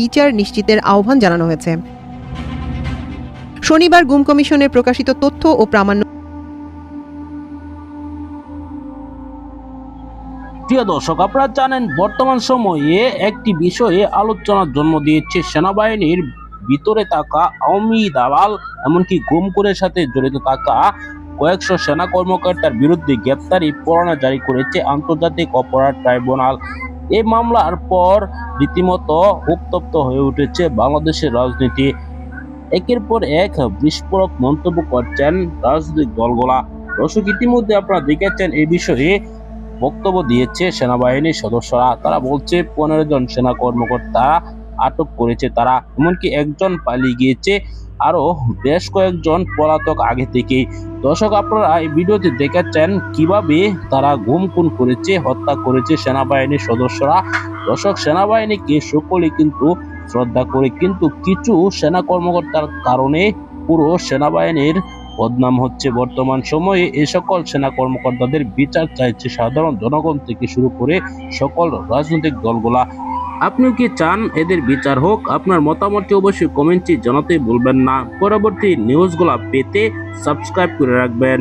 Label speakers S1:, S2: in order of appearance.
S1: বিচার নিশ্চিতের আহ্বান জানানো হয়েছে। শনিবার গুম কমিশনের প্রকাশিত তথ্য ও প্রামাণ্য
S2: প্রিয় দর্শক, আপনারা জানেন বর্তমান সময়ে একটি বিষয়ে আলোচনার জন্ম দিয়েছে সেনাবাহিনীর ভিতরে থাকা আওয়ামী দালাল, এমনকি গুম করে সাথে জড়িত থাকা কয়েকশো সেনা কর্মকর্তার বিরুদ্ধে গ্রেপ্তারি পরোয়ানা জারি করেছে আন্তর্জাতিক অপরাধ ট্রাইব্যুনাল। এই মামলার পর রীতিমতো উত্তপ্ত হয়ে উঠেছে বাংলাদেশের রাজনীতি। একের পর এক বিস্ফোরক মন্তব্য করছেন রাজনৈতিক দলগুলা। দর্শক, ইতিমধ্যে আপনারা দেখেছেন এ বিষয়ে বক্তব্য দিয়েছে সেনাবাহিনীর সদস্যরা। তারা বলছে, পনেরো জন সেনা কর্মকর্তা আটক করেছে তারা। এমনকি একজন পালিয়ে গিয়েছে। আরও বেশ কয়েকজন পলাতক আগে থেকেই। দর্শক, আপনারা এই ভিডিওতে দেখাচ্ছেন কীভাবে তারা গুম, খুন করেছে, হত্যা করেছে সেনাবাহিনীর সদস্যরা। দর্শক, সেনাবাহিনীকে সকলে কিন্তু শ্রদ্ধা করে, কিন্তু কিছু সেনা কর্মকর্তার কারণে পুরো সেনাবাহিনীর বদনাম হচ্ছে। বর্তমান সময়ে এই সকল সেনা কর্মকর্তাদের বিচার চাইছে সাধারণ জনগণ থেকে শুরু করে সকল রাজনৈতিক দলগুলা। আপনিও কি চান এদের বিচার হোক? আপনার মতামতটি অবশ্যই কমেন্টটি জানাতে ভুলবেন না। পরবর্তী নিউজগুলো পেতে সাবস্ক্রাইব করে রাখবেন।